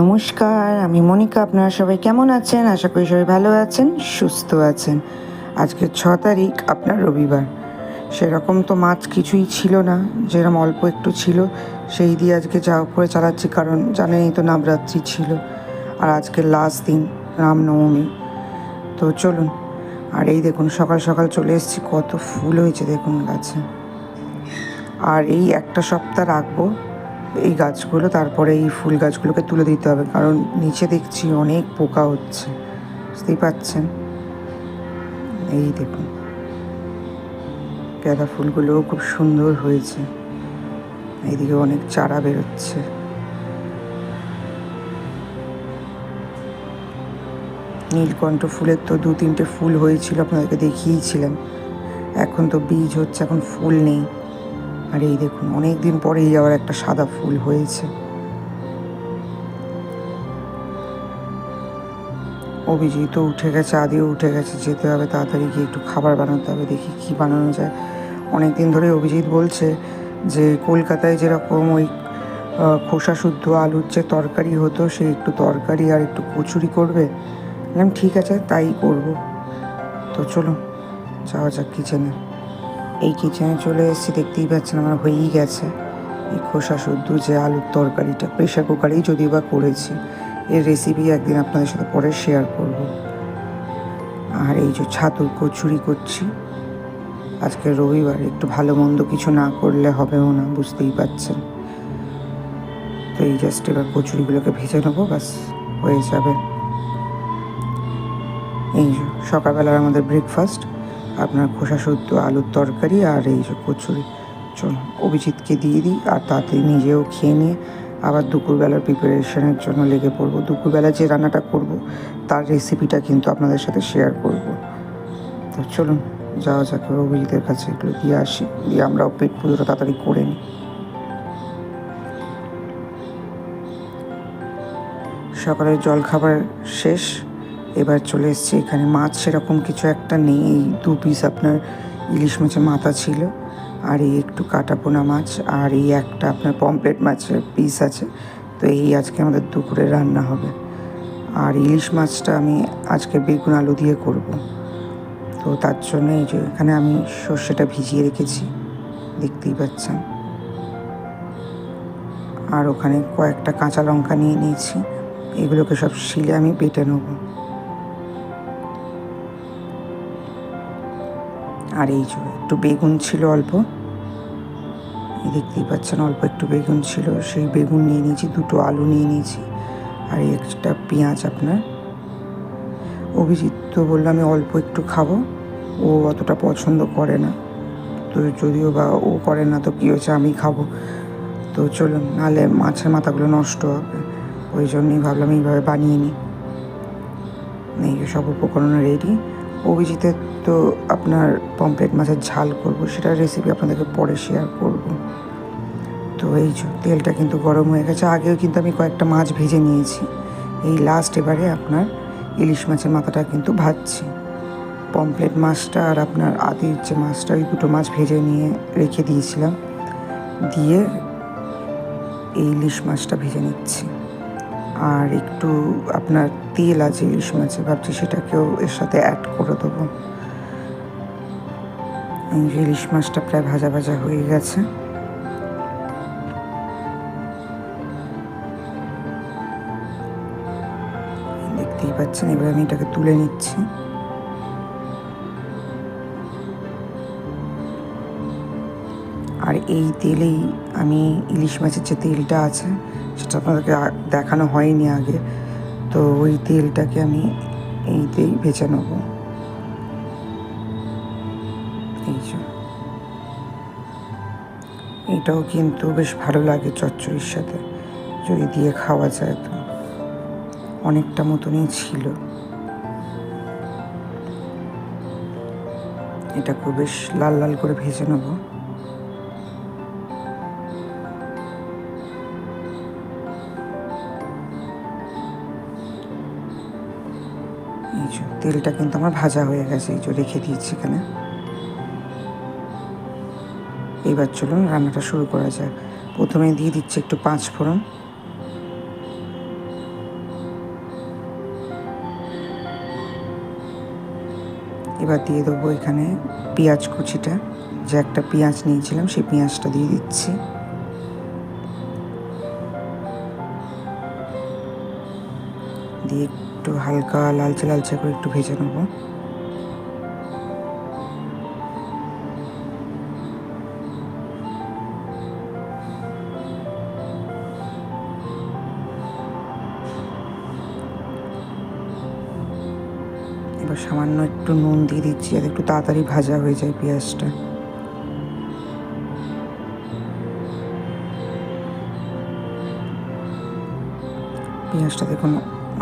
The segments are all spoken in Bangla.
নমস্কার, আমি মনিকা, আপনারা সবাই কেমন আছেন? আশা করি সবাই ভালো আছেন, সুস্থ আছেন। আজকে ছ তারিখ, আপনার রবিবার। সেরকম তো মাছ কিছুই ছিল না যেরকম অল্প একটু ছিল, সেই দিয়ে আজকে যা করে চালাচ্ছি, কারণ জানেনই তো নবরাত্রি ছিল। আর আজকে লাস্ট দিন, রামনবমী। তো চলুন, আর এই দেখুন, সকাল সকাল চলে এসেছি, কত ফুল হয়েছে দেখুন গাছে। আর এই একটা সপ্তাহ রাখব এই গাছগুলো, তারপরে এই ফুল গাছগুলোকে তুলে দিতে হবে, কারণ নিচে দেখছি অনেক পোকা হচ্ছে। বুঝতেই পাচ্ছেন? এই দেখুন। গাঁদা ফুলগুলোও খুব সুন্দর হয়েছে। এইদিকে অনেক চারা বেরোচ্ছে। নীলকণ্ঠ ফুলের তো দু তিনটে ফুল হয়েছিল, আপনাদেরকে দেখিয়েছিলাম। এখন তো বীজ হচ্ছে, এখন ফুল নেই। আর এই দেখুন অনেক দিন পরেই আবার একটা সাদা ফুল হয়েছে। অভিজিৎ উঠে গেছে, আদিও উঠে গেছে, যেতে হবে তাড়াতাড়ি গিয়ে একটু খাবার বানাতে হবে, দেখি কি বানানো যায়। অনেক দিন ধরে অভিজিৎ বলছে যে, কলকাতায় যেরকম ওই খোসা শুদ্ধ আলুর যে তরকারি হতো, সে একটু তরকারি আর একটু কচুরি করবে। ঠিক আছে, তাই করব। তো চলো যাওয়া যাক কিচেনে। এই কিচেনে চলে এসেছি, দেখতেই পাচ্ছেন আমার হয়েই গেছে। এই খোসা শুদ্ধ যে আলুর তরকারিটা প্রেশার কুকারেই যদিও বা করেছি। এর রেসিপি একদিন আপনাদের সাথে পরে শেয়ার করব। আর এই যে ছাতুর কচুরি করছি, আজকে রবিবার, একটু ভালো মন্দ কিছু না করলে হবেও না, বুঝতেই পাচ্ছেন। তো এই জাস্ট এবার কচুরিগুলোকে ভেজে নেব, ব্যাস, হয়ে যাবে। এই সকালবেলার আমাদের ব্রেকফাস্ট আপনার খোসা শুদ্ধ আলুর তরকারি আর এই কচুরি চলো অভিজিৎকে দিয়ে দিই, আর তাড়াতাড়ি নিজেও খেয়ে নিয়ে আবার দুপুরবেলার প্রিপারেশনের জন্য লেগে পড়ব। দুপুরবেলা যে রান্নাটা করব, তার রেসিপিটা কিন্তু আপনাদের সাথে শেয়ার করব। তো চলুন, যাওয়া যাক অভিজিতের কাছে এগুলো দিয়ে আসি। দিয়ে আমরাও পেট পুজোটা তাড়াতাড়ি করে নিই। সকালের জলখাবার শেষ। এবার চলে এসেছি এখানে। মাছ সেরকম কিছু একটা নেই। এই দু পিস আপনার ইলিশ মাছের মাথা ছিল। আর এই একটু কাটা পোনা মাছ আর এই একটা আপনার পমপ্লেট মাছের পিস আছে। তো এই আজকে আমাদের দুপুরে রান্না হবে। আর ইলিশ মাছটা আমি আজকে বেগুন আলু দিয়ে করব। তো তার জন্য এই যে এখানে আমি সর্ষেটা ভিজিয়ে রেখেছি। দেখতেই পাচ্ছেন। আর ওখানে কয়েকটা কাঁচা লঙ্কা নিয়ে নিয়েছি। এগুলোকে সব শিলে আমি বেটে নেব। আর এই যে একটু বেগুন ছিল অল্প। দেখতেই পাচ্ছেন অল্প একটু বেগুন ছিল। সেই বেগুন নিয়ে নিয়েছি, দুটো আলু নিয়ে নিয়েছি আর একটা পেঁয়াজ আপনার। অভিজিৎ তো বলল আমি অল্প একটু খাব, ও অতটা পছন্দ করে না। তো যদিও বা ও করে না তো কী হয়েছে, আমি খাব। তো চলুন, নাহলে মাছের মাথাগুলো নষ্ট হবে। ওই জন্যই ভাবলাম এইভাবে বানিয়ে নিই। এই সব উপকরণ রেডি অভিজিতের তো আপনার পমপ্লেট মাছের ঝাল করব, সেটার রেসিপি আপনাদেরকে পরে শেয়ার করব। তো এই তেলটা কিন্তু গরম হয়ে গেছে, আগেও কিন্তু আমি কয়েকটা মাছ ভেজে নিয়েছি। এই লাস্ট এবারে আপনার ইলিশ মাছের মাথাটা কিন্তু ভাজছি। পমপ্লেট মাছটা আর আপনার আদির যে মাছটা, ওই দুটো মাছ ভেজে নিয়ে রেখে দিয়েছিলাম। দিয়ে এই ইলিশ মাছটা ভেজে নিচ্ছি। আর একটু আপনার তেল আছে ইলিশ মাছে ভাবছি সেটাকেও এর সাথে অ্যাড করে দেবো। ইলিশ মাছটা প্রায় ভাজা ভাজা হয়ে গেছে। দেখতেই পাচ্ছেন, এবার আমি এটাকে তুলে নিচ্ছি। আর এই তেলেই আমি ইলিশ মাছের যে তেলটা আছে সেটা আপনাদেরকে দেখানো হয়নি আগে। তো ওই তেলটাকে আমি এইতেই ভেজে নেব। এই এটাও কিন্তু বেশ ভালো লাগে চচ্চড়ির সাথে। যদি দিয়ে খাওয়া যায় তো। অনেকটা মতনই ছিল। এটাকেও বেশ লাল লাল করে ভেজে নেব। এই যে, তেলটা কিন্তু আমার ভাজা হয়ে গেছে, এই যে রেখে দিয়েছি এখানে। এবার চলুন রান্নাটা শুরু করা যাক। প্রথমে দিয়ে দিচ্ছি একটু পাঁচ ফোড়ন। এবার দিয়ে দেবো এখানে পেঁয়াজ কুচিটা। যে একটা পেঁয়াজ নিয়েছিলাম, সেই পেঁয়াজটা দিয়ে দিচ্ছি। দিয়ে একটু হালকা লালচে লালচে করে একটু ভেজে নেব। এবার সামান্য একটু নুন দিয়ে দিচ্ছি, যাতে একটু তাড়াতাড়ি ভাজা হয়ে যায় পেঁয়াজটা। পেঁয়াজটা দেখুন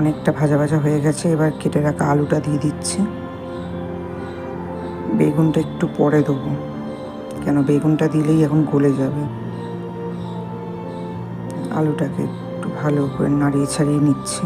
অনেকটা ভাজা ভাজা হয়ে গেছে। এবার কেটে রাখা আলুটা দিয়ে দিচ্ছি। বেগুনটা একটু পরে দেবো। কেন বেগুনটা দিলেই এখন গলে যাবে। আলুটাকে একটু ভালো করে নাড়িয়ে ছাড়িয়ে নিচ্ছি।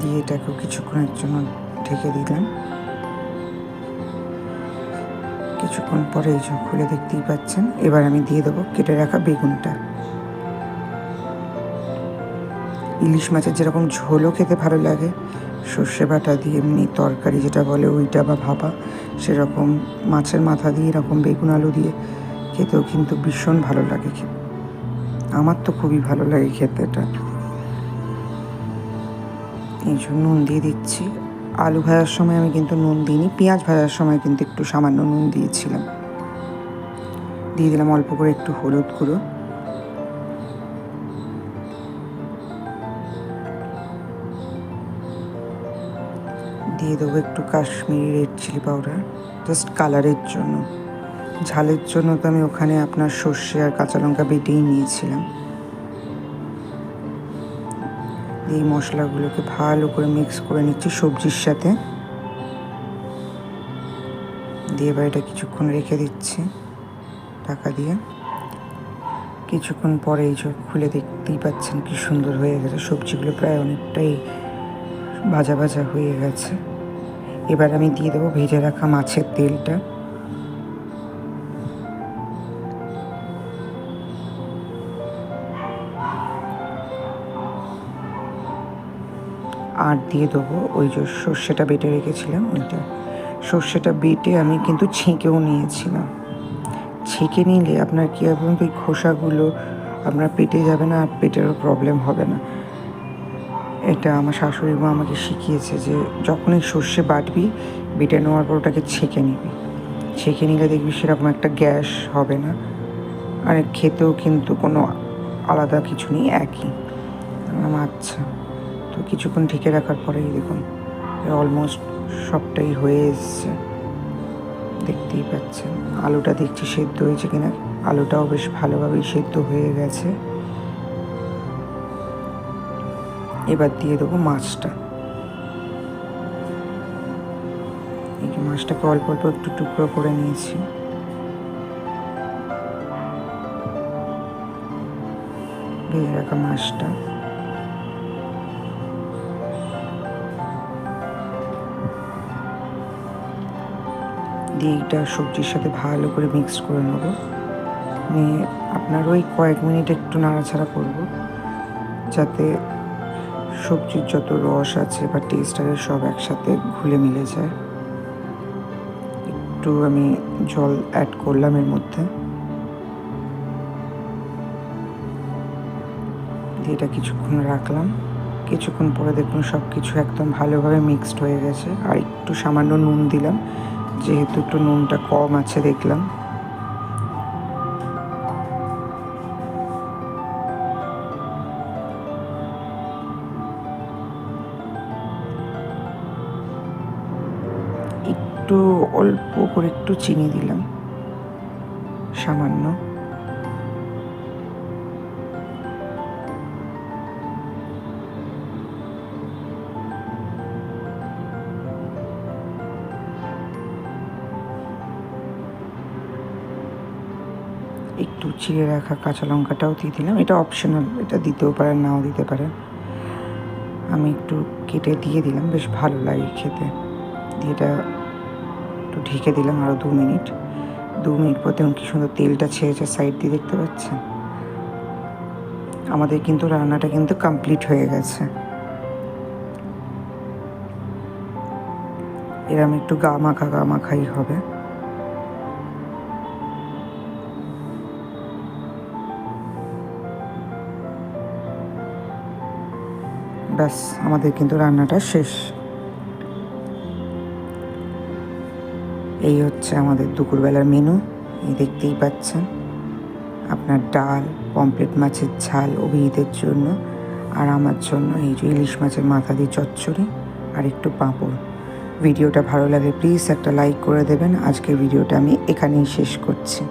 দিয়ে এটাকেও কিছুক্ষণের জন্য ঢেকে দিলাম। কিছুক্ষণ পরে এই খুলে দেখতেই পাচ্ছেন। এবার আমি দিয়ে দেবো কেটে রাখা বেগুনটা। ইলিশ মাছের যেরকম ঝোলও খেতে ভালো লাগে, সর্ষে বাটা দিয়ে এমনি তরকারি যেটা বলে ওইটা বা ভাপা, সেরকম মাছের মাথা দিয়ে এরকম বেগুন আলু দিয়ে খেতেও কিন্তু ভীষণ ভালো লাগে আমার তো খুবই ভালো লাগে খেতে এটা। এই জন্য নুন দিয়ে দিচ্ছি, আলু ভাজার সময় আমি কিন্তু নুন দিইনি, পেঁয়াজ ভাজার সময় কিন্তু একটু সামান্য নুন দিয়েছিলাম। দিয়ে দিলাম অল্প করে একটু হলুদ গুঁড়ো। দিয়ে দেবো একটু Kashmiri red chilli powder just কালারের জন্য। ঝালের জন্য তো আমি ওখানে আপনার সর্ষে আর কাঁচা লঙ্কা বেটেই নিয়েছিলাম। এই মশলাগুলোকে ভালো করে মিক্স করে নিচ্ছি সবজির সাথে। দিয়ে এবার এটা কিছুক্ষণ রেখে দিচ্ছি ঢাকা দিয়ে। কিছুক্ষণ পরে এই চোখ খুলে দেখতেই পাচ্ছেন কি সুন্দর হয়ে গেছে। সবজিগুলো প্রায় অনেকটাই ভাজা ভাজা হয়ে গেছে। এবার আমি দিয়ে দেবো ভেজে রাখা মাছের তেলটা। আর দিয়ে দেবো। ওই যে সর্ষেটা বেটে রেখেছিলাম, ওইটা। সর্ষেটা বেটে আমি কিন্তু ছেঁকেও নিয়েছিলাম। ছেঁকে নিলে আপনার কী হবে ওই খোসাগুলো আপনার পেটে যাবে না, আর পেটেরও প্রবলেম হবে না। এটা আমার শাশুড়ি মা আমাকে শিখিয়েছে যে যখনই সর্ষে বাটবি, বেটে নেওয়ার পর ওটাকে ছেঁকে নিবি। ছেঁকে নিলে দেখবি সেরকম একটা গ্যাস হবে না। আর খেতেও কিন্তু কোনো আলাদা কিছু নেই, একই। আচ্ছা। তো কিছুক্ষণ ঢেকে রাখার পরেই দেখুন অলমোস্ট সবটাই হয়ে এসছে। দেখতেই পাচ্ছেন, আলুটা দেখছি সেদ্ধ হয়েছে কিনা। আলুটাও বেশ ভালোভাবেই সেদ্ধ হয়ে গেছে। এবার দিয়ে দেবো মাছটা। এই মাছটাকে অল্প অল্প একটু টুকরো করে নিয়েছি। ভেজে রাখা মাছটা। দিয়ে এইটা সবজির সাথে ভালো করে মিক্স করে নেব। নিয়ে আপনার ওই কয়েক মিনিট একটু নাড়াচাড়া করব, যাতে সবজির যত রস আছে বা টেস্ট আছে সব একসাথে ঘুলে মিলে যায়। একটু আমি জল অ্যাড করলাম এর মধ্যে। দিয়ে এটা কিছুক্ষণ রাখলাম। কিছুক্ষণ পরে দেখুন সব কিছু একদম ভালোভাবে মিক্সড হয়ে গেছে। আর একটু সামান্য নুন দিলাম। যেহেতু একটু নুনটা কম আছে দেখলাম। একটু অল্প করে একটু চিনি দিলাম সামান্য। একটু চিড়ে রাখা কাঁচা লঙ্কাটাও দিয়ে দিলাম। এটা অপশনাল এটা দিতেও পারেন, নাও দিতে পারেন। আমি একটু কেটে দিয়ে দিলাম, বেশ ভালো লাগে খেতে। দিয়ে এটা একটু ঢেকে দিলাম আরও দু মিনিট। দু মিনিট পর দেখুন কি সুন্দর তেলটা ছেড়েছে সাইড দিয়ে, দেখতে পাচ্ছেন? আমাদের কিন্তু রান্নাটা কিন্তু কমপ্লিট হয়ে গেছে। এরম একটু গা মাখা, গা মাখাই হবে। ব্যাস, আমাদের কিন্তু রান্নাটা শেষ। এই হচ্ছে আমাদের দুপুরবেলার মেনু এই দেখতেই পাচ্ছেন। আপনার ডাল পমপ্লেট মাছের ঝাল অভিহিতের জন্য, আর আমার জন্য এই যে ইলিশ মাছের মাথা দিয়ে চচ্চড়ি, আর একটু পাঁপড়। ভিডিওটা ভালো লাগে প্লিজ একটা লাইক করে দেবেন। আজকের ভিডিওটা আমি এখানেই শেষ করছি।